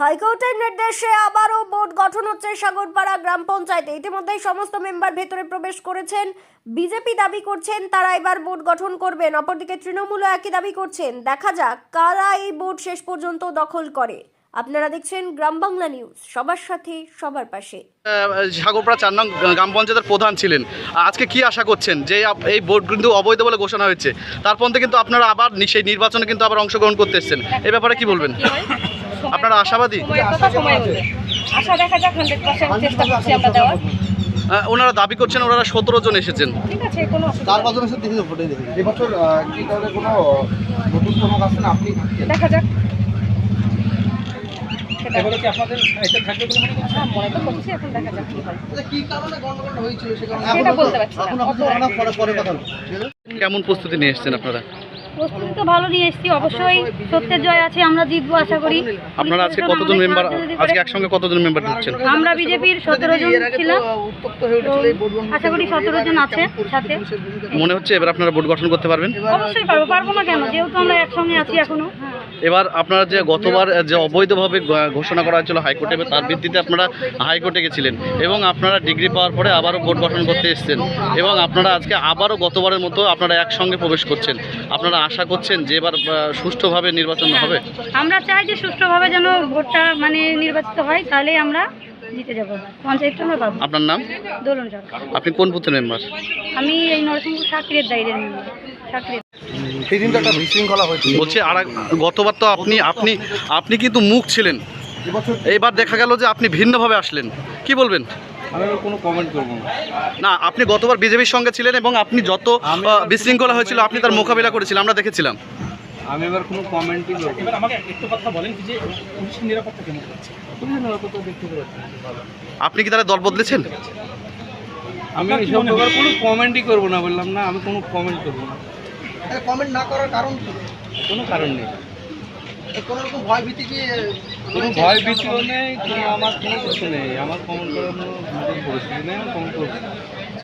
হাইকোর্টের নির্দেশে আবারও বোর্ড গঠন হচ্ছে সাগরপাড়া গ্রাম পঞ্চায়েতে। ইতিমধ্যেই সমস্ত মেম্বার ভেতরে প্রবেশ করেছেন। বিজেপি দাবি করছেন তারা এবার বোর্ড গঠন করবেন। অপরদিকে তৃণমূলও একই দাবি করছেন। দেখা যাক কারা এই বোর্ড শেষ পর্যন্ত দখল করে। আপনারা দেখছেন গ্রাম বাংলা নিউজ। সবার সাথে সবার পাশে। সাগরপাড়া চার নং গ্রাম পঞ্চায়েতের প্রধান ছিলেন। আজকে কি আশা করছেন যে এই ভোট কিন্তু অবৈধ বলে ঘোষণা হয়েছে? তারপর থেকে কিন্তু আপনারা আবার সেই নির্বাচনে কিন্তু আবার অংশগ্রহণ করতে এসেছেন। এই ব্যাপারে কি বলবেন? আপনারা আশাবাদী? সময়ের কথা সময় বলবে আশা দেখা যাক হান্ড্রেড পার্সেন্ট চেষ্টা করছি আমরা দেওয়ার। ওনারা দাবি করছেন ওনারা সতেরো জন এসেছেন। ঠিক আছে কোনো এবছর কি তাহলে কোনো নতুন চমক না? আপনি দেখা যাক। মনে হ্যাঁ, মনে হয়। কেমন প্রস্তুতি নিয়ে এসেছেন আপনারা? প্রস্তুতি তো ভালো নিয়ে এসেছি অবশ্যই সত্যের জয় আছে আমরা জিতবো আশা করি। আপনারা আজকে কতজন মেম্বার আজকে একসঙ্গে কতজন মেম্বার ঢুকছেন? আমরা বিজেপির সতেরো জন ছিলাম। হয়ে আশা করি সতেরো জন আছে সাথে। মনে হচ্ছে এবার আপনারা ভোট গঠন করতে পারবেন? অবশ্যই পারব। পারব না কেন? যেহেতু আমরা একসঙ্গে আছি এখনও। এবার আপনারা যে গতবার যে অবৈধভাবে ঘোষণা করা হয়েছিল হাইকোর্টে তার ভিত্তিতে আপনারা হাইকোর্টে গেছিলেন এবং আপনারা ডিগ্রি পাওয়ার পরে আবারও ভোট গঠন করতে এসছেন এবং আপনারা আজকে আবারও গতবারের মতো আপনারা একসঙ্গে প্রবেশ করছেন। আপনারা আশা করছেন যে এবার সুষ্ঠুভাবে নির্বাচন হবে? আমরা চাই যে সুষ্ঠুভাবে যেন ভোটটা মানে নির্বাচিত হয় তাহলেই আমরা জিতে যাব। পঞ্চায়েতটা আমরা পাবো। আপনার নাম? দোলন সরকার আপনি কোন বুথের মেম্বার? আমি এই নরসিংপুর সাকরির দায়িত্বের মেম্বার সেই দিন তো একটা বিশৃঙ্খলা হয়েছিল। বলছি আর এক- গতবার তো আপনি আপনি আপনি কিন্তু মুখ ছিলেন। এবছর এইবার দেখা গেল যে আপনি ভিন্নভাবে আসলেন। কি বলবেন? আমি আর কোনো কমেন্ট করব না। না আপনি গতবার বিজেপির সঙ্গে ছিলেন এবং আপনি যত আমি- আহ, বিশৃঙ্খলা হয়েছিল আপনি তার মোকাবিলা করেছিলেন আমরা দেখেছিলাম। আমি এবার কোনো কমেন্টই করব না। এবার আমাকে একটু কথা বলেন যে পুলিশের নিরাপত্তা কেমন করছে পুলিশের নিরাপত্তা দেখতে পাচ্ছি আপনি কি তারা দল বদলেছেন? আমি ব্যাপারে কোনো কমেন্টই করব না বললাম না আমি কোনো কমেন্ট করব না। কমেন্ট না করার কারণ কি? কোনো কারণ নেই। কোনো রকম ভয় ভীতি কি কোনো ভয় ভীতিও নেই কোনো আমার কোনো কিছু নেই। আমার কমেন্ট করার কোনো পরিস্থিতি নেই কমেন্ট করব।